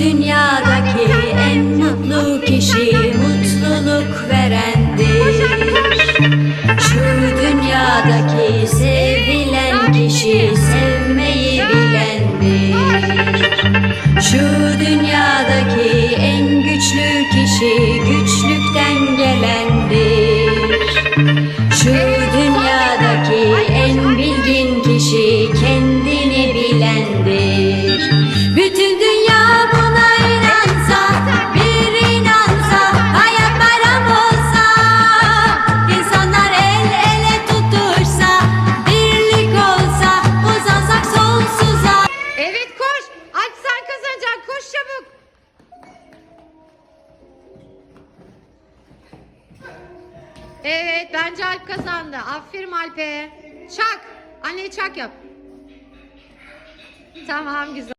Dünyadaki en mutlu kişi mutluluk verendir. Şu dünyadaki sevilen kişi sevmeyi bilendir. Şu dünyadaki en güçlü kişi güçlükten gelendir. Şu dünyadaki en bilgin kişi kendi Evet bence Alp kazandı. Aferin Alp'e. Çak. Anne çak yap. Tamam güzel.